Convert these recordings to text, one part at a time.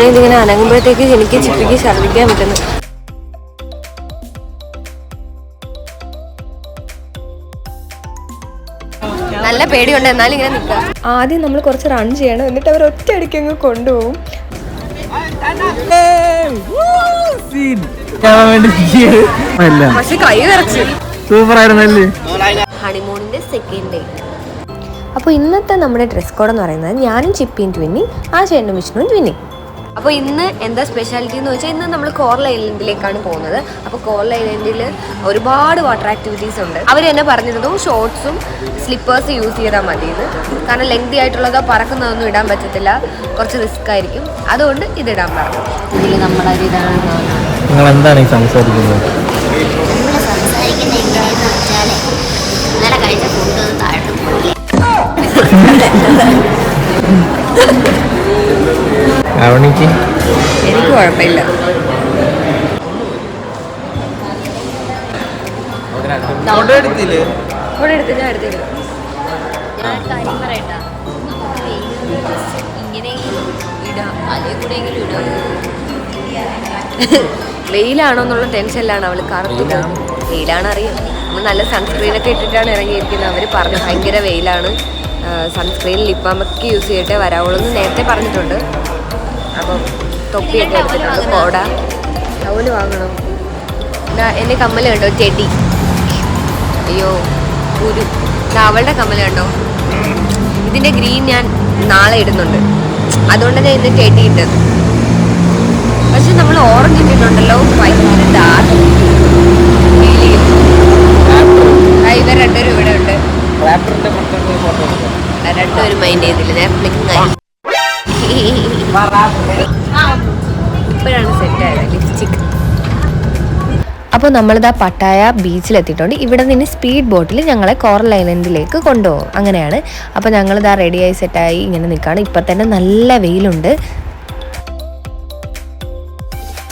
അങ്ങനെ ഇതിങ്ങനെ അനങ്ങുമ്പോഴത്തേക്ക് എനിക്ക് ചിപ്പിക്ക് ഛർദ്ദിക്കാൻ പറ്റുന്നു. നല്ല പേടിയുണ്ട് എന്നാലും ഇങ്ങനെ നിൽക്കാം ആദ്യം നമ്മൾ കുറച്ച് റൺ ചെയ്യണം എന്നിട്ട് അവർ ഒറ്റ അടിക്ക് അങ്ങ് കൊണ്ടുപോകും. പക്ഷെ കൈ വിറച്ച്. സൂപ്പർ ആയിരുന്നല്ലേ ഹണിമൂണിന്റെ സെക്കൻഡ് ഡേ അപ്പോൾ ഇന്നത്തെ നമ്മുടെ ഡ്രസ് കോഡ് എന്ന് പറയുന്നത് ഞാനും ചിപ്പിയും ട്വിന്നി ആ ചേട്ടനും വിഷ്ണുവും ട്വിന്നി അപ്പോൾ ഇന്ന് എന്താ സ്പെഷ്യാലിറ്റി എന്ന് വെച്ചാൽ ഇന്ന് നമ്മൾ കോറൽ ഐലൻഡിലേക്കാണ് പോകുന്നത്. അപ്പോൾ കോറൽ ഐലൻഡിൽ ഒരുപാട് വാട്ടർ ആക്ടിവിറ്റീസ് ഉണ്ട്. അവർ എന്നെ പറഞ്ഞിരുന്നു ഷോർട്സും സ്ലിപ്പേഴ്സ് യൂസ് ചെയ്താൽ മതി എന്ന് കാരണം ലെങ്തി ആയിട്ടുള്ളതോ പറക്കുന്നതൊന്നും ഇടാൻ പറ്റത്തില്ല. കുറച്ച് റിസ്ക് ആയിരിക്കും. അതുകൊണ്ട് ഇതിടാൻ പറഞ്ഞു. ഇതിൽ നമ്മുടെ ഇതാണ് നിങ്ങൾ എന്താണ് ഈ സംസാരിക്കുന്നത്? ഇന്നലെ കഴിച്ച ഫുഡ് അവണിക്ക് എനിക്ക് കുഴപ്പമില്ല. ഫോട്ടോ എടുത്തില്ലേ? ഞാൻ എടുത്തില്ല ഞാൻ ഒരു കാര്യം പറയട്ടാ. ഇങ്ങനെ ഇടാം. അതേ കൂടെ എങ്കിലും ഇടാം. വെയിലാണോ എന്നുള്ള ടെൻഷനിലാണ് അവൾ കറുത്തു വെയിലാണ്? അറിയാം. നമ്മൾ നല്ല സൺസ്ക്രീൻ ഒക്കെ ഇട്ടിട്ടാണ് ഇറങ്ങിയിരിക്കുന്നത്. അവർ പറഞ്ഞു ഭയങ്കര വെയിലാണ്. സൺസ്ക്രീൻ ലിപ്പാമൊക്കെ യൂസ് ചെയ്തിട്ടേ വരാവുള്ളൂ എന്ന് നേരത്തെ പറഞ്ഞിട്ടുണ്ട്. അപ്പം തൊപ്പിയൊക്കെ എടുത്തിട്ടുണ്ട് കോട ടൗൽ വാങ്ങണം? എന്നാ എന്റെ കമ്മൽ കണ്ടോ? ചെടി. അയ്യോ ഒരു അവളുടെ കമ്മൽ കണ്ടോ? ഇതിന്റെ ഗ്രീൻ ഞാൻ നാളെ ഇടുന്നുണ്ട്. അതുകൊണ്ട് ഞാൻ ഇന്ന് ചെടി ഇട്ടത്. പക്ഷെ നമ്മൾ ഓറഞ്ച് ഇട്ടിട്ടുണ്ടല്ലോ. ഭയങ്കര ഡാർക്ക് ഫീൽ ഇവർ രണ്ടുപേരും ഇവിടെ ഉണ്ട്. രണ്ടുപേരും മൈൻഡ് ചെയ്തില്ല? ഞാൻ ബ്ലിങ് ആയി. ഇപ്പോഴാണ് സെറ്റ് ആയത് ലിപ്സ്റ്റിക് അപ്പോൾ നമ്മളിതാ പട്ടായ ബീച്ചിലെത്തിയിട്ടുണ്ട് ഇവിടെ നിന്ന് സ്പീഡ് ബോട്ടിൽ ഞങ്ങളെ കോറൽ ഐലൻഡിലേക്ക് കൊണ്ടുപോകും. അങ്ങനെയാണ്. അപ്പോൾ ഞങ്ങളിതാ റെഡിയായി സെറ്റായി ഇങ്ങനെ നിൽക്കുകയാണ് ഇപ്പം തന്നെ നല്ല വെയിലുണ്ട്.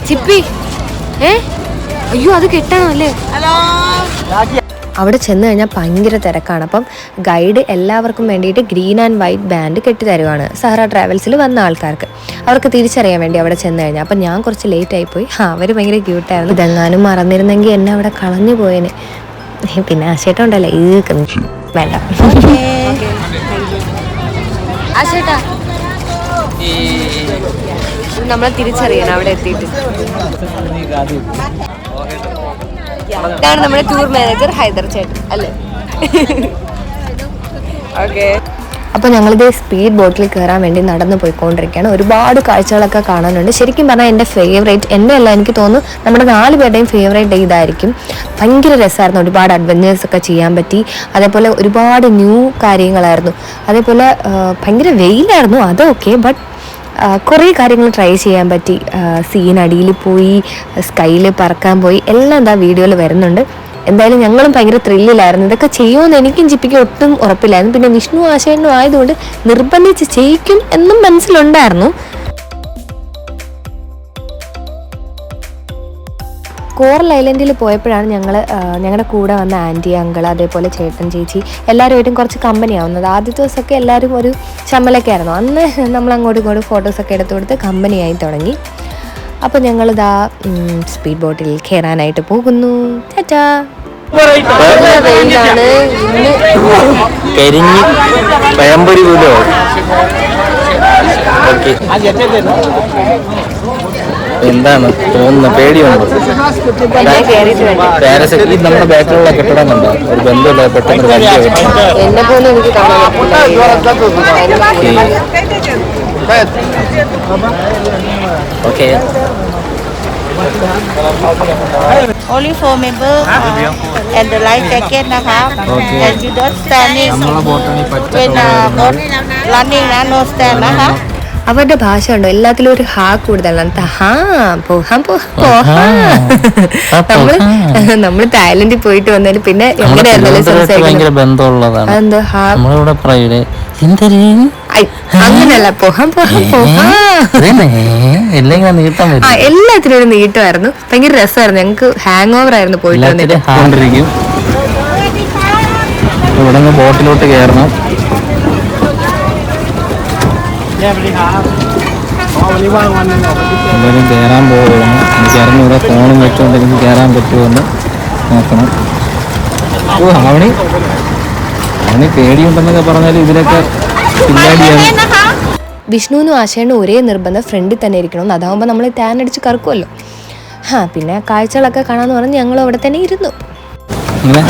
ചിപ്പി ഏ? അയ്യോ അത് കെട്ടണം അല്ലേ അവിടെ ചെന്ന് കഴിഞ്ഞാൽ ഭയങ്കര തിരക്കാണ്. അപ്പം ഗൈഡ് എല്ലാവർക്കും വേണ്ടിയിട്ട് ഗ്രീൻ ആൻഡ് വൈറ്റ് ബാൻഡ് കെട്ടി തരുവാണ് സഹറ ട്രാവൽസിൽ വന്ന ആൾക്കാർക്ക്. അവർക്ക് തിരിച്ചറിയാൻ വേണ്ടി അവിടെ ചെന്ന് കഴിഞ്ഞാൽ അപ്പം ഞാൻ കുറച്ച് ലേറ്റ് ആയിപ്പോയി. ആ അവർ ഭയങ്കര ക്യൂട്ടായിരുന്നു ഇതെങ്ങാനും മറന്നിരുന്നെങ്കിൽ എന്നെ അവിടെ കളഞ്ഞു പോയേനെ. പിന്നെ ആശേട്ടം ഉണ്ടല്ലോ. ഈ വേണ്ട. ആശേട്ടാ. നമ്മളെ തിരിച്ചറിയണം. അവിടെ എത്തിയിട്ട്. ഇതാണ് നമ്മുടെ ടൂർ മാനേജർ ഹൈദർ ചേട്ടൻ അല്ലേ? ഓക്കെ അപ്പോൾ ഞങ്ങളിത് സ്പീഡ് ബോട്ടിൽ കയറാൻ വേണ്ടി നടന്നു പോയിക്കൊണ്ടിരിക്കുകയാണ്. ഒരുപാട് കാഴ്ചകളൊക്കെ കാണാനുണ്ട്. ശരിക്കും പറഞ്ഞാൽ എന്റെ ഫേവറേറ്റ് എന്റെ അല്ല എനിക്ക് തോന്നുന്നു നമ്മുടെ നാല് പേരുടെയും ഫേവറേറ്റ് ഇതായിരിക്കും. ഭയങ്കര രസമായിരുന്നു ഒരുപാട് അഡ്വഞ്ചേഴ്സ് ഒക്കെ ചെയ്യാൻ പറ്റി. അതേപോലെ ഒരുപാട് ന്യൂ കാര്യങ്ങളായിരുന്നു. അതേപോലെ ഭയങ്കര വെയിലായിരുന്നു അതൊക്കെ ബട്ട് കുറേ കാര്യങ്ങൾ ട്രൈ ചെയ്യാൻ പറ്റി. സീൻ അടിയിൽ പോയി സ്കൈയിൽ പറക്കാൻ പോയി എല്ലാം എന്താ വീഡിയോയിൽ വരുന്നുണ്ട്. എന്തായാലും ഞങ്ങളും ഭയങ്കര ത്രില്ലിലായിരുന്നു ഇതൊക്കെ ചെയ്യുമെന്ന് എനിക്കും ജിപ്പിക്കും ഒട്ടും ഉറപ്പില്ലായിരുന്നു. പിന്നെ വിഷ്ണു ആശയനും ആയതുകൊണ്ട് നിർബന്ധിച്ച് ചെയ്യിക്കും എന്നും മനസ്സിലുണ്ടായിരുന്നു. കോറൽ ഐലൻഡിൽ പോയപ്പോഴാണ് ഞങ്ങൾ ഞങ്ങളുടെ കൂടെ വന്ന ആന്റി അങ്കിൾ അതേപോലെ ചേട്ടൻ ചേച്ചി എല്ലാവരുമായിട്ടും കുറച്ച് കമ്പനി ആവുന്നത് ആദ്യത്തെ ദിവസമൊക്കെ എല്ലാവരും ഒരു ചമ്മലൊക്കെ ആയിരുന്നു. അന്ന് നമ്മൾ അങ്ങോട്ടും ഇങ്ങോട്ടും ഫോട്ടോസൊക്കെ എടുത്തു കൊടുത്ത് കമ്പനിയായി തുടങ്ങി. അപ്പോൾ ഞങ്ങളിതാ സ്പീഡ് ബോട്ടിൽ കയറാനായിട്ട് പോകുന്നു ചേച്ചാ വെയിലാണ് ഇന്ന് കരിഞ്ഞ് പഴംപൊരി പോലോ? ഓക്കെ എന്താണ് തോന്നുന്നു പേടിയുണ്ടോ എന്നെ കയറിയിട്ട് വേണ്ട പാരസൈറ്റ് ഈ നമ്മുടെ ബാക്കിലുള്ള കെട്ടിടം കണ്ടോ ഒരു ബന്ധമില്ല പെട്ടെന്ന് ഒരു വലിയ കെട്ടിടം. എന്നെ പോലും എനിക്ക് കാണാൻ okay Only four member uh, and the life jacketนะคะ Okay. and you don't standing നമ്മളെ ബോട്ടാണ് ഈ പച്ച when uh, boat running na no standนะคะ അവരുടെ ഭാഷ ഉണ്ടോ എല്ലാത്തിലും ഒരു ഹാ കൂടുതലാണ്. തഹാ പോഹാം പോഹാ നമ്മൾ നമ്മൾ തായ്ലൻഡിൽ പോയിട്ട് വന്നാലും പിന്നെ എങ്ങനെയായിരുന്നാലും സംസാരിക്കുന്നത്? ഹാ? പറയൂലേ അങ്ങനല്ല പോഹാം പോഹാം പോഹാ. എല്ലാത്തിനും ഒരു നീട്ടമായിരുന്നു. ഭയങ്കര രസമായിരുന്നു. ഞങ്ങക്ക് ഹാങ് ഓവർ ആയിരുന്നു പോയിട്ട് വന്നിട്ട്. എന്തായാലും കയറാൻ പോവുകയാണ്. എനിക്ക് അറിഞ്ഞൂടെ ഫോണും വെച്ചുകൊണ്ട് എനിക്ക് കയറാൻ പറ്റുമെന്ന് നോക്കണം. ഓ അവണി അവണി പേടിയുണ്ടെന്നൊക്കെ പറഞ്ഞാൽ ഇതിലൊക്കെ പിന്നാടിയാണ്. വിഷ്ണുവിനും ആശയനും ഒരേ നിർബന്ധം ഫ്രണ്ടിൽ തന്നെ ഇരിക്കണം എന്ന് അതാവുമ്പോൾ നമ്മൾ ടാൻ അടിച്ച് കറക്കുമല്ലോ ആ പിന്നെ കാഴ്ചകളൊക്കെ കാണാമെന്ന് പറഞ്ഞ് ഞങ്ങൾ അവിടെ തന്നെ ഇരുന്നു. ഇങ്ങനെ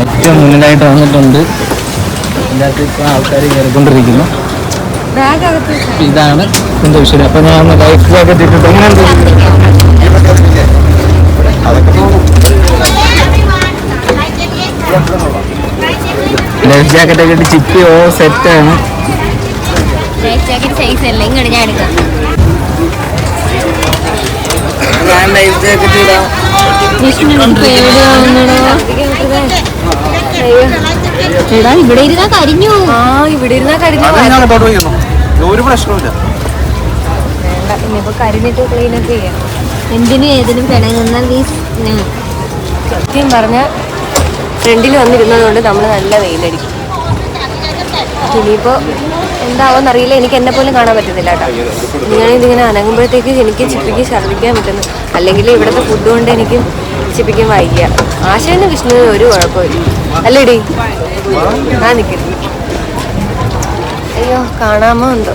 ഏറ്റവും മുന്നിലായിട്ട് വന്നിട്ടുണ്ട്. ഇതിനകത്ത് ഇപ്പോൾ ആൾക്കാർ കയറിക്കൊണ്ടിരിക്കുന്നു ഇതാണ് എന്റെ വിഷയം. അപ്പൊ ഞാൻ ലൈഫ് ജാക്കറ്റ് ഇട്ടിട്ട് എങ്ങനെയുണ്ട് ലൈഫ് ജാക്കറ്റ് ഒക്കെ ഇട്ട് ചിപ്പി ഓ സെറ്റാണ് ഞാൻ എടുക്കാം. ഞാൻ ലൈഫ് ജാക്കറ്റ് ഇടാം. എടാ ഇവിടെ ഇരുന്നാ കരിഞ്ഞു ആ ഇവിടെ ഇരുന്നാ കരിഞ്ഞു ഒരു പ്രശ്നമില്ല വേണ്ട ഇനിയിപ്പോൾ കരിഞ്ഞിട്ട് സത്യം വന്നിരുന്നത് കൊണ്ട് നമ്മൾ നല്ല അറിയില്ല. എനിക്ക് എന്നെ പോലും കാണാൻ പറ്റുന്നില്ല കേട്ടോ. ഞാനിതിങ്ങനെ അനങ്ങുമ്പോഴത്തേക്ക് എനിക്ക് ചിപ്പിക്ക് ഛർദ്ദിക്കാൻ പറ്റുന്നു. അല്ലെങ്കിൽ ഇവിടുത്തെ ഫുഡ് കൊണ്ട് എനിക്ക് ചിപ്പിക്കും വൈകിയ ആശയെന്ന് വിഷ്ണു ഒരു കുഴപ്പമില്ല. അല്ലേടി? ആ നിൽക്കുന്നു അയ്യോ കാണാമോ എന്തോ?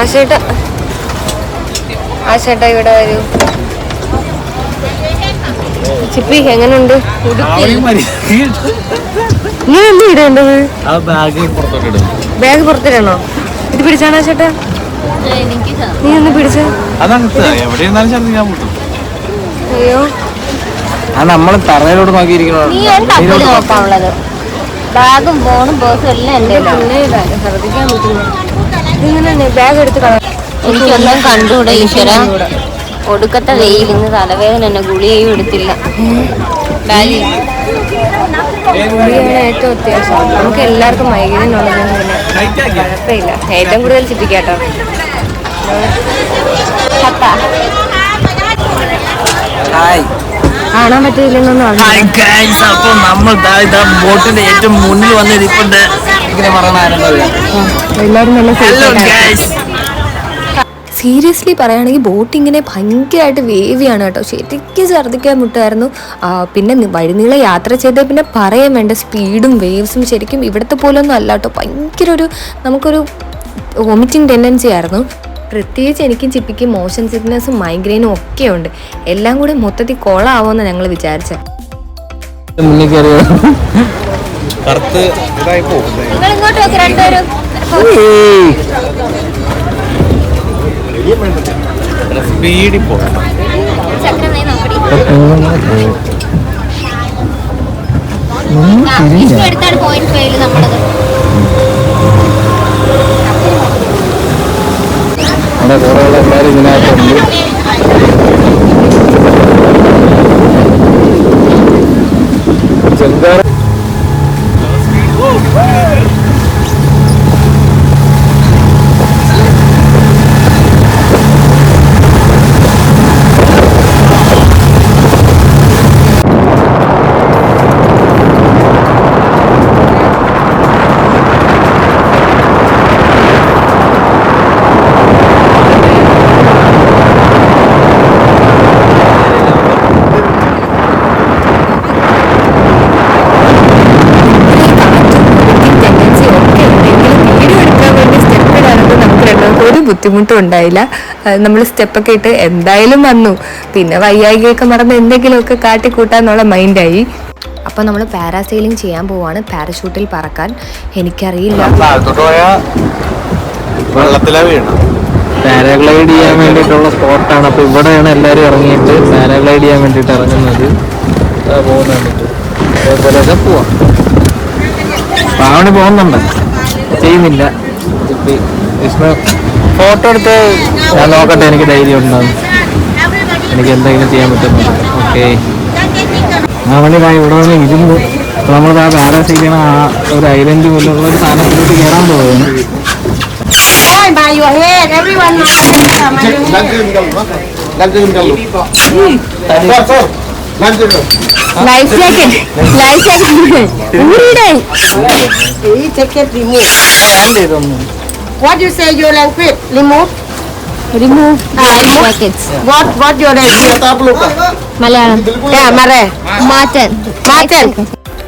ആശേട്ട. ആശേട്ട ഇവിടെ വരൂ. ചിപ്പി എങ്ങനുണ്ട്? നീ എന്ത് ഇടേണ്ടത് ആ ബാഗ് പുറത്തോട്ട് ഇടും. ബാഗ് പുറത്തിടണോ? ഇത് പിടിച്ചാണോ ചേട്ടാ എനിക്ക് നീ ഒന്ന് പിടിച്ച. അയ്യോ. ആ നമ്മൾ തറയിലോട്ട് നോക്കിയിരിക്കണോ? ബാഗും ഫോണും പേഴ്സും എല്ലാം എന്റെ ശ്രദ്ധിക്കാൻ പറ്റുന്നു ബാഗ് എടുത്ത് എനിക്കൊന്നും കണ്ടുകൂടെ ഈശ്വര. ഒടുക്കത്തെ വെയിൽ ഇന്ന് തലവേദന എന്നെ ഗുളികയും എടുത്തില്ല. ഗുളികയാണ് ഏറ്റവും അത്യാവശ്യം. നമുക്ക് എല്ലാവർക്കും മൈഗ്രൈൻ ഉള്ളതുകൊണ്ട് പിന്നെ കുഴപ്പമില്ല. ഏറ്റവും കൂടുതൽ ഹായ് കാണാൻ ഗൈസ് അപ്പോൾ നമ്മൾ ദാ ഇതാ ബോട്ടിന്റെ ഏറ്റവും മുന്നിൽ വന്നിരിപ്പുണ്ട്. ഇങ്ങനെ പറയണ എല്ലാവരും നല്ല സീരിയസ്ലി പറയുകയാണെങ്കിൽ ബോട്ടിങ്ങിനെ ഭയങ്കരമായിട്ട് വേവിയാണ് കേട്ടോ. ശരിക്കും ഛർദ്ദിക്കാൻ മുട്ടായിരുന്നു. പിന്നെ വഴിനീളം വഴിനീളെ യാത്ര ചെയ്ത പിന്നെ പറയാൻ വേണ്ട സ്പീഡും വേവ്സും ശരിക്കും ഇവിടുത്തെ പോലൊന്നും അല്ല കേട്ടോ. ഭയങ്കര ഒരു നമുക്കൊരു വോമിറ്റിംഗ് ടെൻഡൻസി ആയിരുന്നു. പ്രത്യേകിച്ച് എനിക്കും ചിപ്പിക്കും മോഷൻ സിക്നസ്സും മൈഗ്രെയിനും ഒക്കെ ഉണ്ട്. എല്ലാം കൂടി മൊത്തത്തിൽ കോളാവുമെന്ന് ഞങ്ങൾ വിചാരിച്ച. ഇതായി പോകും നിങ്ങൾ ഇങ്ങോട്ട് നോക്കി രണ്ടുപേരും സ്പീഡിൽ പോകും ചക്രം നീ നോക്കടി ഒന്നും തിരിഞ്ഞ ഇഷ്ടം എടുത്താണ് പോയിന്റ് ഫൈവിൽ നമ്മളത് അവിടെ കുറേ എല്ലാവരും ഇതിനകത്തുണ്ട് ചെറുതാ ടെൻഡൻസി ഒക്കെ ഉണ്ടെങ്കിലും വീഡിയോ എടുക്കാൻ വേണ്ടി സ്റ്റെപ്പ് ഇടാനൊന്നും നമുക്ക് രണ്ടുപേർക്കും ഒരു ബുദ്ധിമുട്ടും ഉണ്ടായില്ല നമ്മൾ സ്റ്റെപ്പൊക്കെ ഇട്ട് എന്തായാലും വന്നു. പിന്നെ വയ്യായികയൊക്കെ മറന്ന് എന്തെങ്കിലുമൊക്കെ കാട്ടിക്കൂട്ടാന്നുള്ള മൈൻഡായി അപ്പോൾ നമ്മൾ പാരാസെയിലിംഗ് ചെയ്യാൻ പോവാണ്. പാരഷൂട്ടിൽ പറക്കാൻ. എനിക്കറിയില്ല. പാരാഗ്ലൈഡ് ചെയ്യാൻ വേണ്ടിയിട്ടുള്ള സ്പോട്ടാണ് അപ്പോൾ ഇവിടെയാണ് എല്ലാവരും ഇറങ്ങിയിട്ട് പാരാഗ്ലൈഡ് ചെയ്യാൻ വേണ്ടിയിട്ട് ഇറങ്ങുന്നത്. അതാ പോകുന്ന അതേപോലെയൊക്കെ പോവാം. പാവണി പോകുന്നുണ്ട്. ചെയ്യുന്നില്ല. വിഷ്ണു ഫോട്ടോ എടുത്ത് ഞാൻ നോക്കട്ടെ എനിക്ക് ധൈര്യം ഉണ്ടാവും എനിക്ക് എന്തെങ്കിലും ചെയ്യാൻ പറ്റുന്നുണ്ട്? ഓക്കെ. പാവണി ദാ ഇവിടെ വന്ന് ഇരുന്ന് അപ്പോൾ നമ്മൾ ആ ചെയ്യണ ആ ഒരു ഐലൻഡ് പോലുള്ള ഒരു സാധനത്തിലോട്ട് കയറാൻ പോകുന്നു. Life jacket life jacket remove. വേണ്ട ഇതൊന്നും. What you say your language? Remove. Remove ah, remove. jackets. What what your language? Malayalam Yeah, Mare. മാറ്റൻ മാറ്റൻ.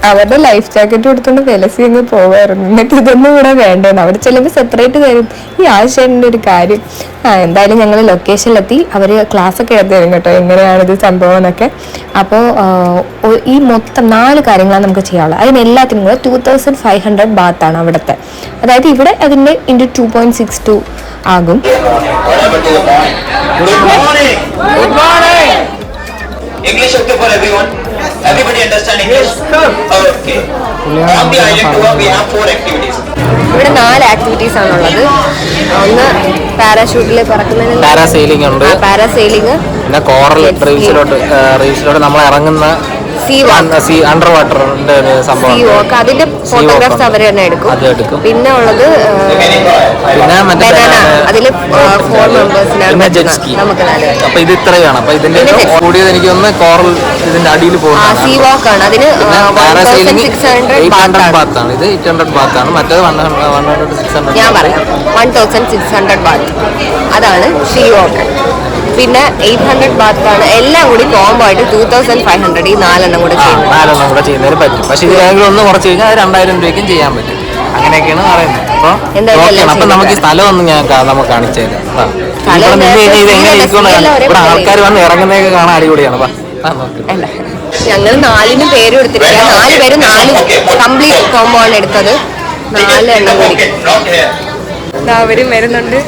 അവരുടെ ലൈഫ് ജാക്കറ്റ് കൊടുത്തോണ്ട് വിലസി അങ്ങ് പോവായിരുന്നു എന്നിട്ട് ഇതൊന്നും ഇവിടെ വേണ്ടെന്ന് അവിടെ ചിലപ്പോൾ സെപ്പറേറ്റ് തരും ഈ ആശയന്റെ ഒരു കാര്യം എന്തായാലും ഞങ്ങൾ ലൊക്കേഷനിലെത്തി അവർ ക്ലാസ് ഒക്കെ എടുത്ത് തരും കേട്ടോ എങ്ങനെയാണ് ഇത് സംഭവം എന്നൊക്കെ അപ്പോൾ ഈ മൊത്തം നാല് കാര്യങ്ങളാണ് നമുക്ക് ചെയ്യാനുള്ളത് അതിന് എല്ലാത്തിനും കൂടെ ടു തൗസൻഡ് ഫൈവ് ഹൺഡ്രഡ് ബാത്താണ് അവിടുത്തെ അതായത് ഇവിടെ അതിന്റെ into two point six two ആകും English okay for everyone? Everybody understand English? Okay. On the island tour, we have four activities. ഇവിടെ നാല് ആക്ടിവിറ്റീസ് ആണുള്ളത്. ഒന്ന് പാരാഷൂട്ടിൽ പറക്കുന്നതിന് പാരാസെയിലിംഗ് ഉണ്ട്. പാരാസെയിലിംഗ് പിന്നെ കോറൽ. റീൽസിലോട്ട് റീൽസിലോട്ട് നമ്മൾ ഇറങ്ങുന്ന അണ്ടർ വാട്ടറിന്റെ സംഭവം സീ അതിന്റെ ഫോട്ടോഗ്രാഫ്സ് അവർ തന്നെ എടുക്കും. പിന്നെ ഉള്ളത് പിന്നെ മറ്റേ അതിൽ ഫോർ മെമ്പേഴ്സിനാണ് നമുക്ക് അപ്പൊ ഇത് ഇത്രയാണ്. അപ്പൊ ഇതിന്റെ കൂടിയത് എനിക്ക് ഒന്ന് കോറൽ ഇതിന്റെ അടിയിൽ ആ സീ വാക്ക് ആണ്. അതിന് ബാത്ത് ആണ്. ഇത് എയ്റ്റ് ഹൺഡ്രഡ് ബാത്ത് ആണ്. മറ്റേത് വൺ ഹൺഡ്രഡ് സിക്സ് ഞാൻ ഹൺഡ്രഡ് പറയാം. One thousand six hundred baht അതാണ് ഷീ വാക്ക് പിന്നെ എയ്റ്റ് ഹൺഡ്രഡ് ബാത്ത് ആണ്. എല്ലാം കൂടി കോംബോ ആയിട്ട് ടൂ തൗസൻഡ് ഫൈവ് ഹൺഡ്രഡ് ഈ നാലെണ്ണം കൂടെ ചെയ്യും നാലെണ്ണം കൂടെ ചെയ്യുന്നതിന് പറ്റും. പക്ഷേ ഇതിനെങ്കിലും ഒന്ന് കുറച്ച് കഴിഞ്ഞാൽ അത് രണ്ടായിരം രൂപയ്ക്കും ചെയ്യാൻ പറ്റും. അങ്ങനെയൊക്കെയാണ് പറയുന്നത്. അപ്പോൾ അപ്പൊ നമുക്ക് സ്ഥലം ഒന്ന് ഞാൻ നമുക്ക് കാണിച്ചു തരാം. ഇവിടെ നിന്ന് കഴിഞ്ഞാൽ ഇത് എങ്ങനെ ആൾക്കാർ വന്ന് ഇറങ്ങുന്നതൊക്കെ കാണാൻ അടിപൊളിയാണ്. ഞങ്ങൾ നാലിനും പേര് കൊടുത്തിരിക്കുക നാല് പേര് നാല് കംപ്ലീറ്റ് കോംബോ ആണ് എടുത്തത്. നാല് എണ്ണം കൂടി അവരും വരുന്നുണ്ട്.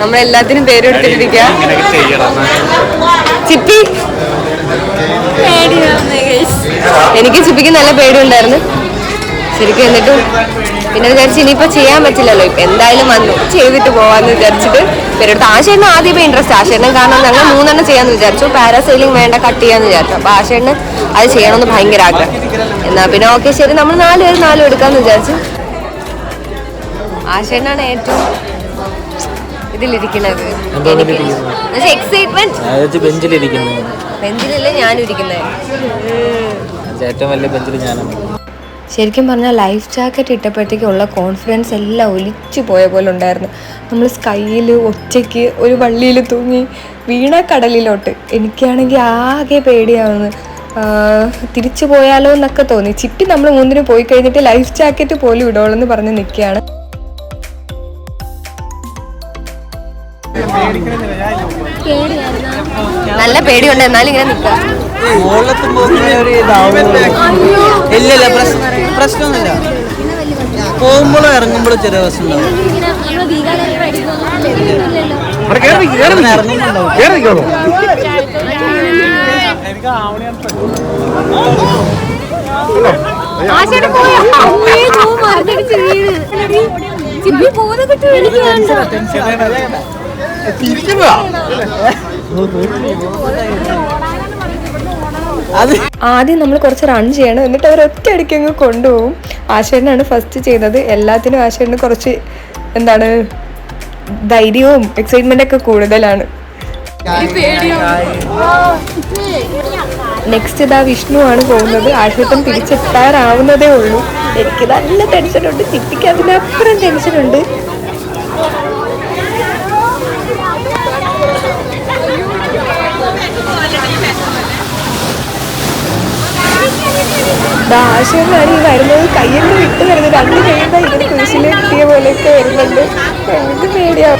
നമ്മളെല്ലാത്തിനും പേര് ചെയ്യണം. ചിപ്പി. എനിക്ക് ചിപ്പിക്ക് നല്ല പേടിയുണ്ടായിരുന്നു. ശരിക്കും എന്നിട്ടും പിന്നെ വിചാരിച്ചു ഇനിയിപ്പോ ചെയ്യാൻ പറ്റില്ലല്ലോ. ഇപ്പൊ എന്തായാലും വന്നു. ചെയ്തിട്ട് പോവാന്ന് വിചാരിച്ചിട്ട് പേരെടുത്ത്. ആശേണ്ണ ആദ്യമേ ഇൻട്രസ്റ്റ് ആശയണ്ണം കാരണം ഞങ്ങൾ മൂന്നെണ്ണം ചെയ്യാന്ന് വിചാരിച്ചു. പാരാസൈലിംഗ് വേണ്ട കട്ട് ചെയ്യാന്ന് വിചാരിച്ചു. അപ്പൊ ആശയണ്ണ അത് ചെയ്യണമെന്ന് ഭയങ്കര ആഗ്രഹം. എന്നാ പിന്നെ ഓക്കെ ശരി. നമ്മൾ നാല് പേര് നാലും എടുക്കാന്ന് വിചാരിച്ചു. ആശേണ്ണാണ് ഏറ്റവും ഇതിലിരിക്കുന്നത്? എക്സൈറ്റ്മെന്റ് ഞാൻ ബെഞ്ചിലിരിക്കുന്നു. ബെഞ്ചിലല്ലേ ഞാനും ഇരിക്കുന്നത് ഏറ്റവും വലിയ ബെഞ്ചിൽ ഞാനാണ്. ശരിക്കും പറഞ്ഞാൽ ലൈഫ് ജാക്കറ്റ് ഇട്ടപ്പോഴത്തേക്കുള്ള കോൺഫിഡൻസ് എല്ലാം ഒലിച്ചു പോയ പോലെ ഉണ്ടായിരുന്നു. നമ്മൾ സ്കൈയിൽ ഒറ്റയ്ക്ക് ഒരു വള്ളിയിൽ തൂങ്ങി വീണ കടലിലോട്ട്. എനിക്കാണെങ്കിൽ ആകെ പേടിയാവുന്നു. ആഹ് തിരിച്ചു പോയാലോ എന്നൊക്കെ തോന്നി. ചിറ്റി നമ്മൾ മൂന്നിന് പോയി കഴിഞ്ഞിട്ട് ലൈഫ് ജാക്കറ്റ് പോലും ഇടോളെന്ന് പറഞ്ഞ് നിൽക്കുകയാണ് നല്ല പേടിയുണ്ട്. എന്നാലും ഇങ്ങനെ നിൽക്കാം ഇല്ലല്ല പ്രശ്നമൊന്നുമില്ല. പോകുമ്പോഴും ഇറങ്ങുമ്പോഴും ചെറിയ പ്രശ്നം ആദ്യം നമ്മൾ കുറച്ച് റൺ ചെയ്യണം. എന്നിട്ട് അവർ ഒറ്റ അടിക്ക് അങ്ങ് കൊണ്ടുപോകും. ആശേരനാണ് ഫസ്റ്റ് ചെയ്തത്. എല്ലാത്തിനും ആശേരന് കുറച്ച് എന്താണ് ധൈര്യവും എക്സൈറ്റ്മെന്റ് ഒക്കെ കൂടുതലാണ്. നെക്സ്റ്റ് ഇതാ വിഷ്ണു ആണ് പോകുന്നത്. ആശുപത്രം തിരിച്ചെത്താറാവുന്നതേ ഉള്ളൂ. എനിക്ക് നല്ല ടെൻഷനുണ്ട് ചിട്ടിക്ക് അതിനപ്പുറം ടെൻഷനുണ്ട് ആശയമാണ് ഈ വരുന്നത് കയ്യിൽ വിട്ട് വരുന്നത് രണ്ട് കഴിയുമ്പോൾ ഇങ്ങനെ കുരിശിൽ കിട്ടിയ പോലെയൊക്കെ വരുന്നുണ്ട് എനിക്ക് പേടിയാവും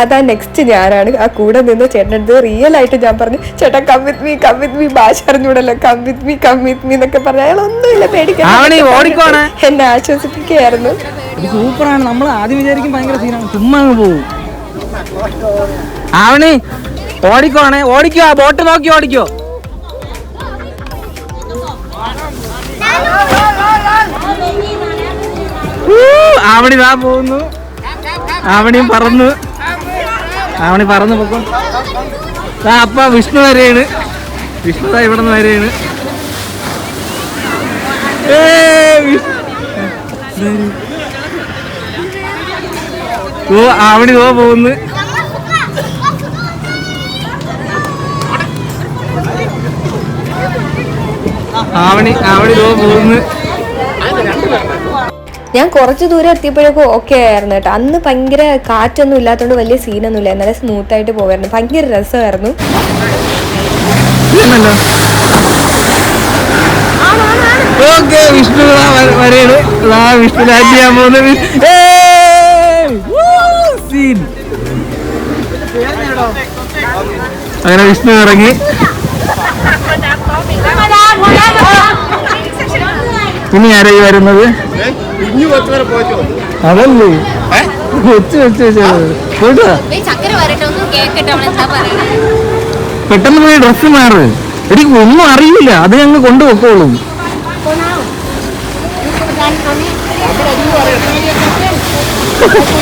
അതാ നെക്സ്റ്റ് ഞാനാണ്. ആ കൂടെ നിന്ന് ചേട്ടന്റെ അടുത്ത് റിയൽ ആയിട്ട് ഞാൻ പറഞ്ഞു ചേട്ടാ come with me come with me ഭാഷ അറിഞ്ഞൂടല്ലോ come with me come with me എന്നൊക്കെ പറഞ്ഞു. അയാൾ ഒന്നുമില്ല. പേടിക്കാൻ എന്നെ ആശ്വസിപ്പിക്കുകയായിരുന്നു. സൂപ്പറാണ്. നമ്മൾ ആദ്യം വിചാരിക്കും ഭയങ്കര സീനാണ് ചുമ്മാ പോവും. പോകും ആവണി ഓടിക്കോണേ ഓടിക്കോ ആ ബോട്ട് നോക്കി ഓടിക്കോ. ആവണി താ പോകുന്നു. ആവണിയും പറന്നു. ആവണി പറന്ന് പൊക്കോ. ആ അപ്പ വിഷ്ണു വരെയാണ്. വിഷ്ണു താ ഇവിടെ നിന്ന് വരെയാണ്. ഓ ആവണി തോ പോകുന്നു. ആവണി ആവണി ഓ പോകുന്നു. ഞാൻ കുറച്ച് ദൂരം എത്തിയപ്പോഴേക്കും ഓക്കെ ആയിരുന്നു കേട്ടോ. അന്ന് ഭയങ്കര കാറ്റൊന്നും ഇല്ലാത്തതുകൊണ്ട് വലിയ സീനൊന്നും ഇല്ല നല്ല സ്മൂത്ത് ആയിട്ട് പോകായിരുന്നു ഭയങ്കര രസമായിരുന്നു. ഓക്കെ വിഷ്ണു വിഷ്ണു! Scene. അങ്ങനെ വിഷ്ണു ഇറങ്ങി. ഇനി ആരായി വരുന്നത്? അതല്ലേ. വെച്ച് വെച്ച് പെട്ടെന്ന് പോയി ഡ്രസ്സ് മാറ്. എനിക്ക് ഒന്നും അറിയില്ല. അത് ഞങ്ങൾ കൊണ്ടുപോക്കോളും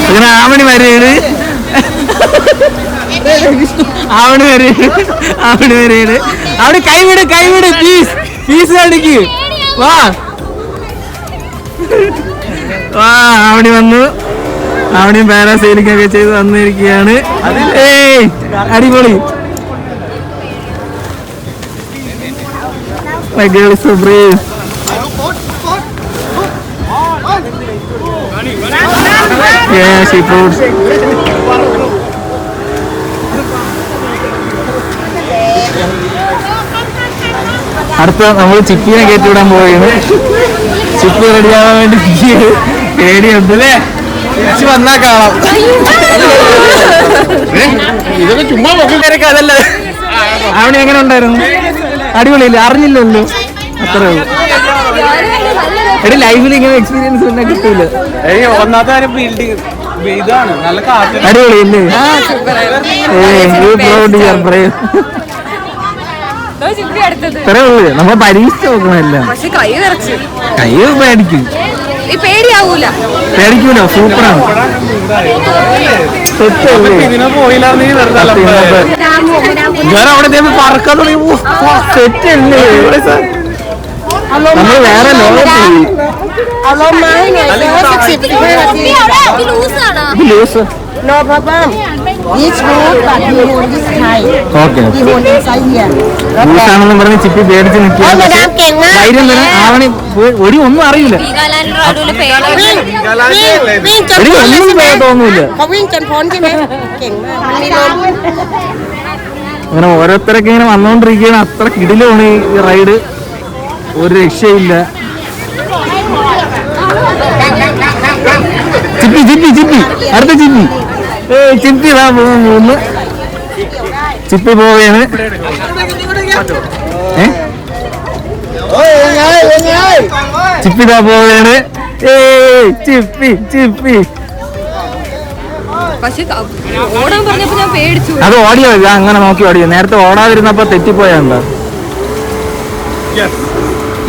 അങ്ങനെ ആവണി വരെയാണ് ആവണി വരെയാണ് ആവണി വരെയാണ് അവിടെ കൈവിട് കൈവിട്. പ്ലീസ് പ്ലീസ് കാണിക്ക്. വാ. വാ ആവണി വന്നു. ആവണിയും പാരാസൈലിംഗ് ഒക്കെ ചെയ്ത് വന്നിരിക്കുകയാണ്. അടിപൊളി. അടുത്ത നമ്മൾ ചിപ്പിനെ കയറ്റിവിടാൻ പോവുകയാണ്. ചിപ്പി റെഡിയാവാൻ വേണ്ടി പേടിയുണ്ട് അല്ലേ തിരിച്ചു വന്നാ കാണാം. ഇതൊക്കെ ചുമ്മാ പൊക്കിക്കാരൊക്കെ അതല്ലേ? അവിടെ എങ്ങനെ ഉണ്ടായിരുന്നു? അടിപൊളിയില്ല? അറിഞ്ഞില്ലല്ലോ. അത്രേ ഉള്ളൂ. എടി ലൈഫിൽ ഇങ്ങനെ എക്സ്പീരിയൻസ് പിന്നെ കിട്ടൂല. ഒന്നാമത്തെ കാര്യം ബിൽഡിംഗ് ഇതാണ്. നല്ല കാറ്റ് അടിപൊളിയല്ലേ? നമ്മൾ പരീക്ഷിച്ച് നോക്കണമല്ല പക്ഷെ കൈ നിറച്ച് കൈ പേടിക്കും പേടിയാവൂല പേടിക്കൂലോ സൂപ്പറാണ്. ഞാൻ അവിടെ പറക്കാൻ തുടങ്ങി സെറ്റല്ലേ നമ്മൾ വേറെ ലോകത്ത് loose No problem. This good, but you hold this tight. Okay You hold inside here. ലൂസാണെന്നും പറഞ്ഞ് ചിപ്പി പേടിച്ച് നിൽക്കുക ധൈര്യം തരാൻ ആവണി പോയി- ഒരു ഒന്നും അറിയില്ല വീഗാലാൻഡ് റോഡില് പേടിวิ่งวิ่งจน ഒരു พ้นเลย ഒന്നും ใช่ไหม പേടി തോന്നൂല เขาวิ่งจนพ้นใช่ไหมเก่งมากมันมีลม അങ്ങനെ ഓരോരുത്തരൊക്കെ ഇങ്ങനെ വന്നുകൊണ്ടിരിക്കുകയാണ് അത്ര കിടിലുമാണ് ഈ റൈഡ് ഒരു രക്ഷയില്ല ചിപ്പി ചിപ്പി ചിപ്പി അടുത്ത ചിപ്പി ഏ ചിപ്പി വാ പോകുന്നു ചിപ്പി പോവുകയാണ്. ചിപ്പി പോവുകയാണ്. ഏ ചിപ്പി ചിപ്പി. പക്ഷെ ക- ഓടാൻ പറഞ്ഞപ്പോ ഞാൻ പേടിച്ചു. അത് ഓടിയോ? ഞാൻ അങ്ങനെ നോക്കി ഓടിയോ. നേരത്തെ ഓടാതിരുന്നപ്പോ തെറ്റിപ്പോയാണ്ടോ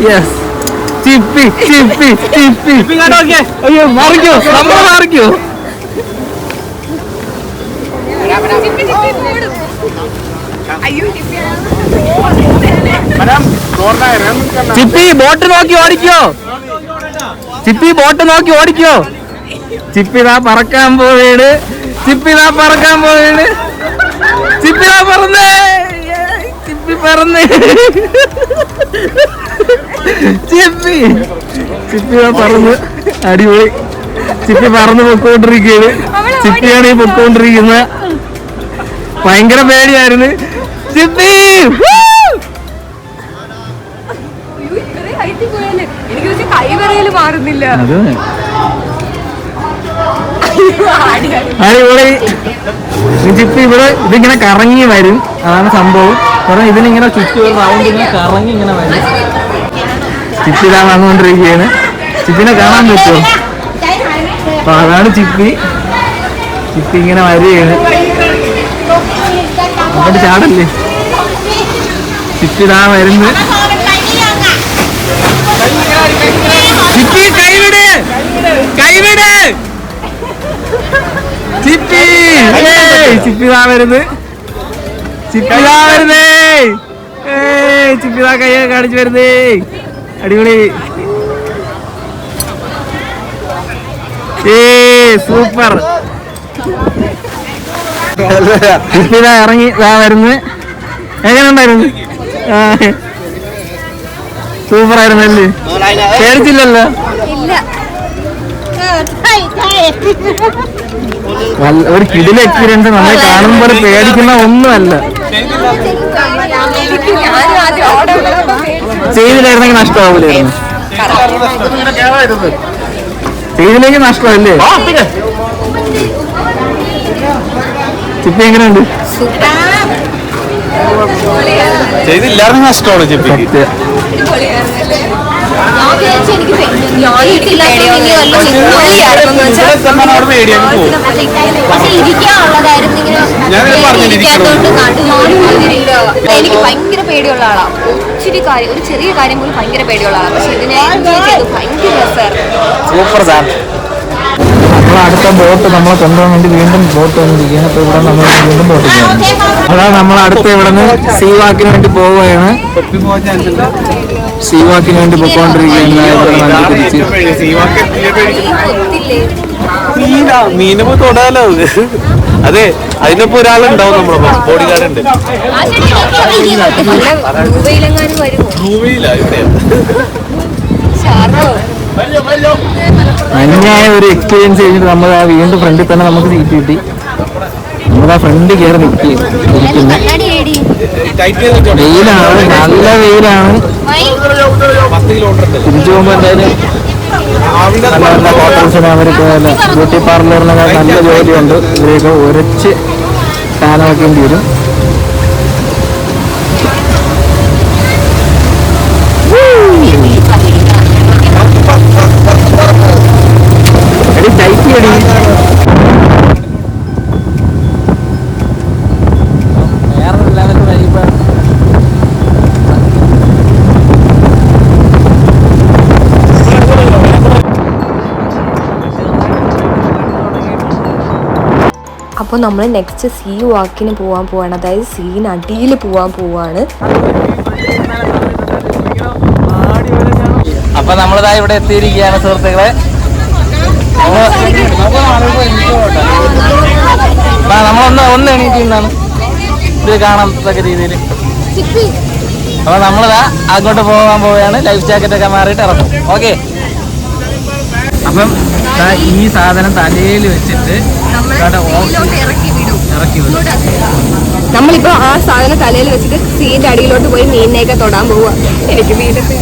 യെസ് ചിപ്പി ചിപ്പി ചിപ്പി. അയ്യോ മറിക്കോ. നമ്മൾ മറിക്കോ. ചിപ്പി ബോട്ട് നോക്കി ഓടിക്കോ. ചിപ്പി ബോട്ട് നോക്കി ഓടിക്കോ. ചിപ്പി നാ പറക്കാൻ പോവേണ്. ചിപ്പി നാ പറക്കാൻ പോവേണ്. ചിപ്പി ദാ പറന്നേ. ചിപ്പി പറന്നേ. ചിപ്പി. ചിപ്പി ദാ പറന്ന്. അടിപൊളി. ചിപ്പി പറന്ന് പൊക്കോണ്ടിരിക്കുകയാണ് ചിപ്പിയാണ് ഈ പൊക്കോണ്ടിരിക്കുന്നത് ഭയങ്കര പേടിയായിരുന്നു. എനിക്ക് പക്ഷെ മാറുന്നില്ല. അടിപൊളി. ഈ ചിപ്പി ഇവിടെ ഇതിങ്ങനെ കറങ്ങി വരും. അതാണ് സംഭവം. കാരണം ഇതിനിങ്ങനെ ചുറ്റും ഒരു റൗണ്ട് ഇങ്ങനെ കറങ്ങി ഇങ്ങനെ വരും. ചിപ്പി ഇതാ വന്നുകൊണ്ടിരിക്കുകയാണ്. ചിപ്പിനെ കാണാൻ പറ്റുമോ? അപ്പൊ അതാണ് ചിപ്പി. ചിപ്പി ഇങ്ങനെ വരികയാണ്. അങ്ങോട്ട് ചാടല്ലേ? ഇതാ വരുന്നു ചിപ്പി കൈവിട്. കൈവിട്. ചിപ്പി ചിപ്പിതാ വരുന്നു ചിപ്പിതാ വരുന്നേ ചിപ്പിതാ കൈ കാണിച്ചു വരുന്നേ അടിപൊളി. ഏ സൂപ്പർ. ചിപ്പി ഇതാ ഇറങ്ങി ഇതാ വരുന്നത് എങ്ങനെ ഉണ്ടായിരുന്നു? സൂപ്പർ ആയിരുന്നല്ലേ പേടിച്ചില്ലല്ലോ നല്ല- ഒരു കിടില എക്സ്പീരിയൻസ് നമ്മൾ കാണുമ്പോൾ പേടിക്കുന്ന ഒന്നുമല്ല. ചെയ്തില്ലായിരുന്നെങ്കിൽ നഷ്ടമാവൂലായിരുന്നു ചെയ്തില്ലെങ്കിൽ നഷ്ടമല്ലേ? ചിപ്പി എങ്ങനെയുണ്ട്? ചെയ്തില്ലായിരുന്നു നഷ്ടമാണ് ചെപ്പിക്ക് എനിക്ക് ഭയങ്കര പേടിയുള്ള ആളാ. ഒത്തിരി കാര്യം ഒരു ചെറിയ കാര്യം പോലും ഭയങ്കര പേടിയുള്ള ആളാണ് പക്ഷെ ഇത് ഞാൻ ഭയങ്കര രസമായിരുന്നു. സൂപ്പർ സാർ നമ്മൾ അടുത്ത ബോട്ട് നമ്മളെ കൊണ്ടുപോകാൻ വേണ്ടി വീണ്ടും ബോട്ട് വന്നിരിക്കുകയാണ്. അപ്പൊ ഇവിടെ നമ്മൾ വീണ്ടും ബോട്ട് അതാ നമ്മൾ അടുത്ത ഇവിടെ നിന്ന് സീവാക്കിന് വേണ്ടി പോവുകയാണ്. പോകാൻ സീവാക്കിന് വേണ്ടി പോയിക്കൊണ്ടിരിക്കുകയാണ്. ഇവിടെ മീനിപ്പോ തൊടാലോ അതെ. അതിനൊപ്പം ഒരാളുണ്ടാവും നമ്മളൊപ്പം ബോഡി ഗാർഡ് ഉണ്ട് നല്ല രൂപയിലെങ്ങാനും വരുമോ ഇവിടെയാ. ഷാർക്കോ അന്യായ ഒരു എക്സ്പീരിയൻസ് കഴിഞ്ഞിട്ട് നമ്മൾ ആ വീണ്ടും ഫ്രണ്ടിൽ തന്നെ നമുക്ക് സീറ്റ് കിട്ടി. നമ്മൾ ആ ഫ്രണ്ട് കയറി നിൽക്കുകയും വെയിലാണ് നല്ല വെയിലാണ്. തിരിച്ചു പോകുമ്പോൾ എന്തായാലും നല്ല നല്ല ഹോട്ടൽസിന് അവർക്ക് ബ്യൂട്ടി പാർലറിനൊക്കെ നല്ല ജോലിയുണ്ട്. ഇവരെയൊക്കെ ഉരച്ച് സ്ഥാനമാക്കേണ്ടി വരും. വൈബാണ് അപ്പോൾ നമ്മൾ നെക്സ്റ്റ് സീ വാക്കിന് പോകാൻ പോവാണ്. അതായത് സീനടിയിൽ പോകാൻ പോവാണ്. അപ്പൊ നമ്മളിതാ ഇവിടെ എത്തിയിരിക്കുകയാണ് സുഹൃത്തുക്കളെ. നമ്മളൊന്ന് ഒന്ന് എണീറ്റിന്നാണ് ഇത് തക്ക രീതിയിൽ അപ്പൊ നമ്മളിതാ അങ്ങോട്ട് പോകാൻ പോവുകയാണ്. ലൈഫ് ജാക്കറ്റ് ഒക്കെ മാറിയിട്ട് ഇറങ്ങും. ഓക്കെ. അപ്പം ഈ സാധനം തലയിൽ വെച്ചിട്ട് നമ്മളിപ്പോ ഇറക്കി വിടും. ഇറക്കി വിടും. നമ്മളിപ്പോൾ ആ സാധനം തലയിൽ വെച്ചിട്ട് സീന്റെ അടിയിലോട്ട് പോയി മീനിനെയൊക്കെ തൊടാൻ പോവുക. എനിക്ക് മീനൊക്കെ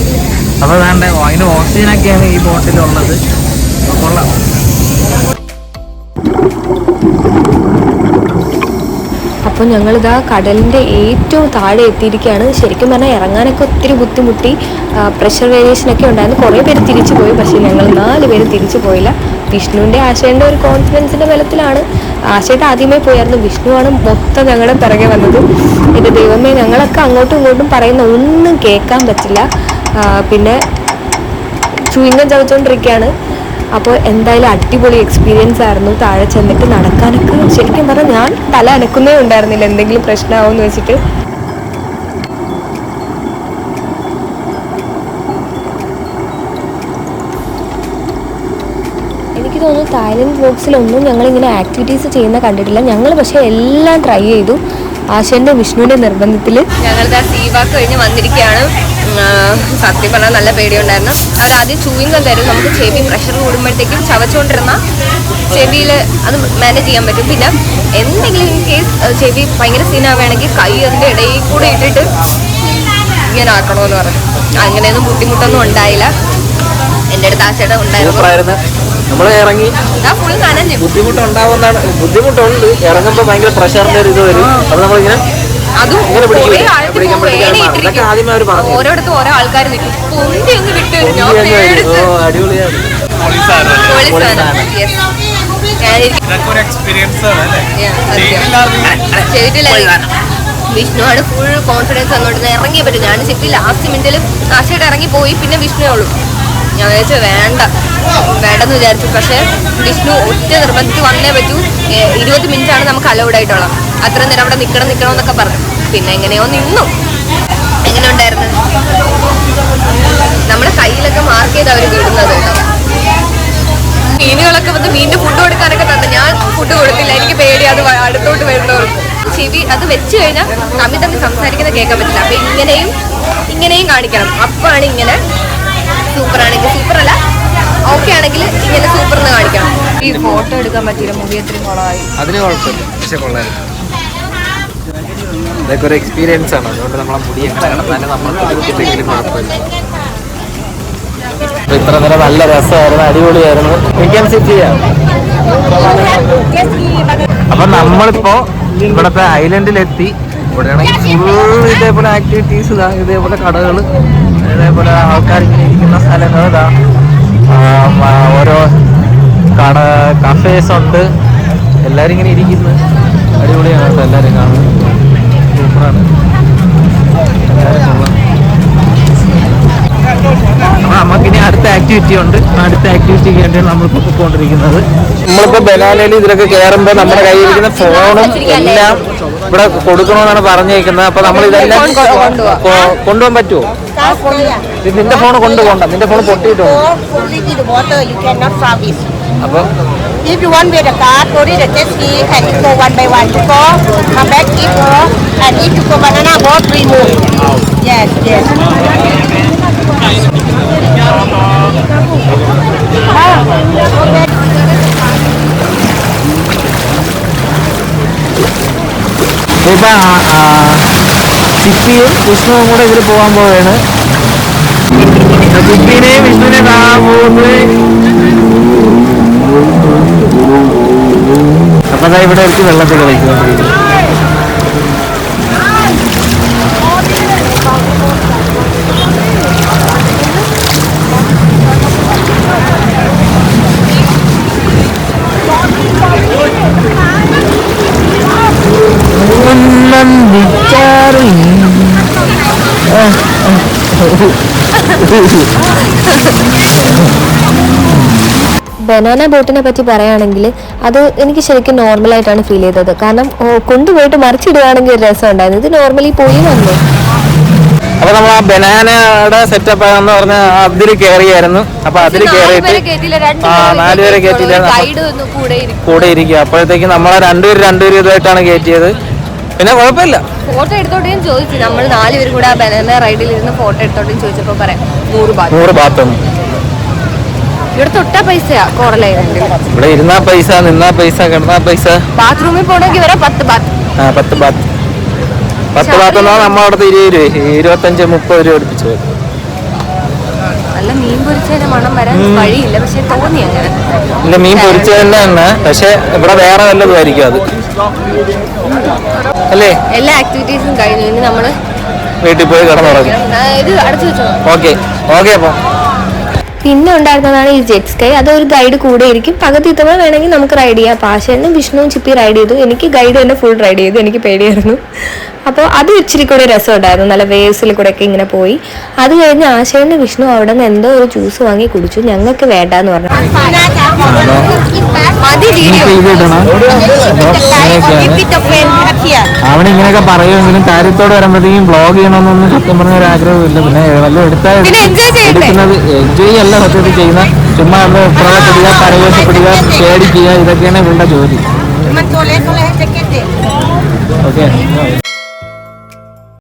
അപ്പൊ വേണ്ട അതിന്റെ ഓക്സിജനൊക്കെയാണ് ഈ ബോട്ടിലുള്ളത് ഉള്ളത്. കൊള്ളാം. അപ്പോൾ ഞങ്ങളിതാ കടലിന്റെ ഏറ്റവും താഴെ എത്തിയിരിക്കുകയാണ്. ശരിക്കും പറഞ്ഞാൽ ഇറങ്ങാനൊക്കെ ഒത്തിരി ബുദ്ധിമുട്ടി. പ്രഷർ വേരിയേഷനൊക്കെ ഉണ്ടായിരുന്നു. കുറേ പേര് തിരിച്ചു പോയി പക്ഷേ ഞങ്ങൾ നാല് പേര് തിരിച്ചു പോയില്ല. വിഷ്ണുവിന്റെ ആശയന്റെ ഒരു കോൺഫിഡൻസിന്റെ ബലത്തിലാണ്. ആശയുടെ ആദ്യമേ പോയായിരുന്നു. വിഷ്ണുവാണ് മൊത്തം ഞങ്ങളുടെ പിറകെ വന്നത്. എന്റെ ദൈവമേ ഞങ്ങളൊക്കെ അങ്ങോട്ടും ഇങ്ങോട്ടും പറയുന്ന ഒന്നും കേൾക്കാൻ പറ്റില്ല. പിന്നെ ചുയിങ്ങം ചവച്ചുകൊണ്ടിരിക്കുകയാണ് അപ്പോൾ എന്തായാലും അടിപൊളി എക്സ്പീരിയൻസ് ആയിരുന്നു. താഴെ ചെന്നിട്ട് നടക്കാനൊക്കെ ശരിക്കും പറഞ്ഞാൽ ഞാൻ തല അനക്കുന്നേ ഉണ്ടായിരുന്നില്ല. എന്തെങ്കിലും പ്രശ്നമാവുമെന്ന് വെച്ചിട്ട്. എനിക്ക് തോന്നുന്നു തായ്ലൻഡ് വ്ലോഗ്സിലൊന്നും ഞങ്ങളിങ്ങനെ ആക്ടിവിറ്റീസ് ചെയ്യുന്ന കണ്ടിട്ടില്ല. ഞങ്ങൾ പക്ഷേ എല്ലാം ട്രൈ ചെയ്തു. ആശന്റെ വിഷ്ണുവിന്റെ നിർബന്ധത്തിൽ ഞങ്ങളിതാ സീവാക്ക് കഴിഞ്ഞ് വന്നിരിക്കുകയാണ്. സത്യം പറഞ്ഞാൽ നല്ല പേടിയുണ്ടായിരുന്നു. അവരാദ്യം ആദ്യം ചൂയിങ്കം തരും. നമുക്ക് ചെവി പ്രഷർ കൂടുമ്പോഴത്തേക്കും ചവച്ചുകൊണ്ടിരുന്ന ചെവിയിൽ അത് മാനേജ് ചെയ്യാൻ പറ്റും. പിന്നെ എന്തെങ്കിലും ഇൻ കേസ് ചെവി ഭയങ്കര സീനാവുകയാണെങ്കിൽ കൈ അതിന്റെ ഇടയിൽ കൂടെ ഇട്ടിട്ട് ഇങ്ങനെ ആക്കണമെന്ന് പറഞ്ഞു. അങ്ങനെയൊന്നും ബുദ്ധിമുട്ടൊന്നും ഉണ്ടായില്ല. എന്റെ അടുത്ത് ആ ചേട്ടൻ ഉണ്ടായിരുന്നു. നമ്മൾ ഇറങ്ങി. ബുദ്ധിമുട്ടുണ്ടാവുന്നതാണ് ബുദ്ധിമുട്ടുണ്ട്. ഇറങ്ങുമ്പോൾ ഭയങ്കര പ്രഷറിന്റെ ഒരു ഇത് വരും. അത് നമ്മളിങ്ങനെ അതും. കുറേ ആഴത്തിൽ. ഓരോടത്തും ഓരോ ആൾക്കാർ നിൽക്കും. പൊന്തി ഒന്ന് വിട്ടു ഞാൻ പേടിച്ച് വിഷ്ണുവാണ് ഫുൾ കോൺഫിഡൻസ് തന്നോട്ട് ഇറങ്ങിയേ പറ്റും. ഞാൻ ശരിക്കും ലാസ്റ്റ് മിനിറ്റിൽ ആശയുടെ ഇറങ്ങി പോയി പിന്നെ വിഷ്ണുവേ ഉള്ളൂ. ഞാൻ വിചാരിച്ചു വേണ്ട. വേണ്ടെന്ന് വിചാരിച്ചു. പക്ഷേ വിഷ്ണു ഒറ്റ നിർബന്ധിച്ച് വന്നേ പറ്റൂ. ഇരുപത് മിനിറ്റാണ് നമുക്ക് അലൗഡ് ആയിട്ടുള്ളത്. അത്ര നേരം അവിടെ നിൽക്കണം നിൽക്കണം എന്നൊക്കെ പറഞ്ഞു. പിന്നെ എങ്ങനെയോ നിന്നു. എങ്ങനെ ഉണ്ടായിരുന്നു? നമ്മുടെ കയ്യിലൊക്കെ മാർക്ക് ചെയ്ത് അവർ വിടുന്നത് മീനുകളൊക്കെ വന്ന് മീനിന് ഫുഡ് കൊടുക്കാനൊക്കെ തന്നെ. ഞാൻ ഫുഡ് കൊടുത്തില്ല. എനിക്ക് പേടി. അത് അടുത്തോട്ട് വരുന്നവർക്ക്. ചെവി അത് വെച്ച് കഴിഞ്ഞാൽ തമ്മിൽ തമ്മിൽ സംസാരിക്കുന്നത് കേൾക്കാൻ പറ്റില്ല. അപ്പൊ ഇങ്ങനെയും ഇങ്ങനെയും കാണിക്കണം. അപ്പാണ് ഇങ്ങനെ സൂപ്പർ ആണെങ്കിൽ സൂപ്പർ അല്ല ഓക്കെ ആണെങ്കിൽ ഇങ്ങനെ സൂപ്പർ എന്ന് കാണിക്കണം ഈ ഫോട്ടോ എടുക്കാൻ പറ്റിയില്ല. മുടി എത്രയും കുളമായി. അതിന് കുഴപ്പമില്ല. പക്ഷെ കൊള്ളായിരുന്നു ഇതൊക്കെ ഒരു എക്സ്പീരിയൻസ് ആണ്. അതുകൊണ്ട് നമ്മളെ മുടി എങ്ങനെ കിടന്നാലും നമ്മൾക്ക് എടുത്തിട്ടെങ്കിലും കുഴപ്പമില്ല. ഇത്ര നേരം നല്ല രസമായിരുന്നു. അടിപൊളിയായിരുന്നു. വിക്കാൻ സിറ്റ് ചെയ്യാം അപ്പൊ നമ്മളിപ്പോ ഇവിടത്തെ ഐലൻഡിലെത്തി ഇവിടെയാണെങ്കിൽ ഇതേപോലെ ആക്ടിവിറ്റീസ് ഇതാ ഇതേപോലെ കടകൾ ഇതേപോലെ ആൾക്കാർ ഇങ്ങനെ ഇരിക്കുന്ന സ്ഥലങ്ങൾ ഇതാ. ഓരോ കട കഫേസ് ഉണ്ട്. എല്ലാരും ഇങ്ങനെ ഇരിക്കുന്നു. അടിപൊളിയാണ് കേട്ടോ എല്ലാരും കാണുന്നത് സൂപ്പറാണ്. എല്ലാവരും നമുക്കിനി അടുത്ത ആക്ടിവിറ്റി ഉണ്ട്. അടുത്ത ആക്ടിവിറ്റിക്ക് വേണ്ടിയാണ് നമ്മൾ പോയിക്കൊണ്ടിരിക്കുന്നത്. നമ്മളിപ്പോ ബനാലയിൽ ഇതിലൊക്കെ കയറുമ്പോൾ നമ്മുടെ കയ്യിലിരിക്കുന്ന ഫോണും എല്ലാം ഇവിടെ കൊടുക്കണമെന്നാണ് പറഞ്ഞേക്കുന്നത് അപ്പൊ നമ്മൾ ഇതെല്ലാം കൊണ്ടുപോകാൻ പറ്റുമോ നിന്റെ ഫോൺ കൊണ്ടുപോകണ്ട നിന്റെ ഫോൺ പൊട്ടിയിട്ടുണ്ട് service. അപ്പൊ If you want with the card, go to the jet ski, and you go one by one. You go, come back, keep go, and if you go banana boat, remove. Yes, yes. ഇപ്പൊ ചിപ്പിയും വിഷ്ണുവും കൂടെ ഇതിൽ പോകാൻ പോവുകയാണ് ചിപ്പിനെയും വിഷ്ണുവിനെയും കാണാൻ പോകുന്നത്. അപ്പൊ ദാ ഇവിടെ എടുത്ത് വെള്ളത്തിൽ കളിച്ചുകൊണ്ടിരിക്കുന്നു ബനാന ബോട്ടിനെ പറ്റി പറയുകയാണെങ്കിൽ അത് എനിക്ക് ശരിക്കും നോർമലായിട്ടാണ് ഫീൽ ചെയ്തത്. കാരണം കൊണ്ടുപോയിട്ട് മറിച്ചിടുകയാണെങ്കിൽ ഒരു രസം ഉണ്ടായിരുന്നു. ഇത് നോർമലി പോയി വന്നു. അപ്പൊ നമ്മൾ ആ ബനാനയുടെ സെറ്റപ്പ് എന്ന് പറഞ്ഞ അതിൽ കയറിയായിരുന്നു. അപ്പൊ അതിൽ കയറിയിട്ട് ആ നാലുപേരെ കയറ്റിയില്ല. ഗൈഡ് കൂടെ ഇരിക്കും. കൂടെ ഇരിക്കുക. അപ്പോഴത്തേക്ക് നമ്മളെ രണ്ടുപേര് രണ്ടുപേരും ഇതായിട്ടാണ് കയറ്റിയത്. പിന്നെ കുഴപ്പമില്ല. ഫോട്ടോ എടുത്തോട്ടേയും ചോദിച്ചു. നമ്മൾ നാലുപേരും കൂടെ ആ ബനാന റൈഡിൽ ഇരുന്ന് ഫോട്ടോ എടുത്തോട്ടേയും ചോദിച്ചപ്പോ പറയാം നൂറ് ബാത്ത്. നൂറ് ബാത്റൂം ഇവിടെ തൊട്ട പൈസയാ കോറലായിരുന്നു ഇവിടെ ഇരുന്നാ പൈസ നിന്നാ പൈസ കിടന്നാ പൈസ. ബാത്റൂമിൽ പോണെങ്കിൽ വരെ പത്ത് ബാത്ത്. ആ പത്ത് ബാത്ത്. പത്ത് ബാത്ത് എന്നാൽ നമ്മളവിടുത്തെ ഇരുപത് രൂപ ഇരുപത്തഞ്ച് മുപ്പത് രൂപ അടുപ്പിച്ച് വരും നല്ല മീൻ പൊരിച്ചതിന്റെ മണം വരാൻ വഴിയില്ല പക്ഷെ തോന്നി അങ്ങനെ. ഇല്ല മീൻ പൊരിച്ചത് തന്നെ തന്നെ പക്ഷെ ഇവിടെ വേറെ വല്ലതും ആയിരിക്കും അത്. അല്ലേ? എല്ലാ ആക്ടിവിറ്റീസും കഴിഞ്ഞു. ഇനി നമ്മൾ വീട്ടിൽ പോയി കിടന്നുറങ്ങും. ഇത് അടച്ചു വെച്ചോ. ഓക്കെ. ഓക്കെ അപ്പം. പിന്നെ ഉണ്ടായിരുന്നതാണ് ഈ ജെറ്റ് സ്കൈ അതൊരു ഗൈഡ് കൂടെ ഇരിക്കും. പകുതി തവണ വേണമെങ്കിൽ നമുക്ക് റൈഡ് ചെയ്യാം. പാശേനും ആശയനും വിഷ്ണുവും ചിപ്പി റൈഡ് ചെയ്തു. എനിക്ക് ഗൈഡ് തന്നെ ഫുൾ റൈഡ് ചെയ്തു. എനിക്ക് പേടിയായിരുന്നു. അപ്പോൾ അത് ഇച്ചിരി കൂടെ രസം ഉണ്ടായിരുന്നു നല്ല വേവ്സിൽ കൂടെ ഒക്കെ ഇങ്ങനെ പോയി. അത് കഴിഞ്ഞ് ആശയനും വിഷ്ണു അവിടെ നിന്ന് എന്തോ ഒരു ജ്യൂസ് വാങ്ങി കുടിച്ചു. ഞങ്ങൾക്ക് വേണ്ടെന്ന് പറഞ്ഞു. അവിടെ ഇങ്ങനെയൊക്കെ പറയുമെങ്കിലും കാര്യത്തോട് വരുമ്പോഴത്തേക്കും ബ്ലോഗ് ചെയ്യണമെന്നൊന്നും സത്യം പറഞ്ഞ ഒരു ആഗ്രഹമില്ല പിന്നെ വല്ലതും എടുത്താൽ? എടുക്കുന്നത് എൻജോയ് അല്ല സത്യത്തിൽ ചെയ്യുന്ന ചുമ്മാ പ്രളയപ്പെടുക പരവേശപ്പെടുക പേടിക്കുക ഇതൊക്കെയാണ് ഇവരുടെ ജോലി. ഓക്കെ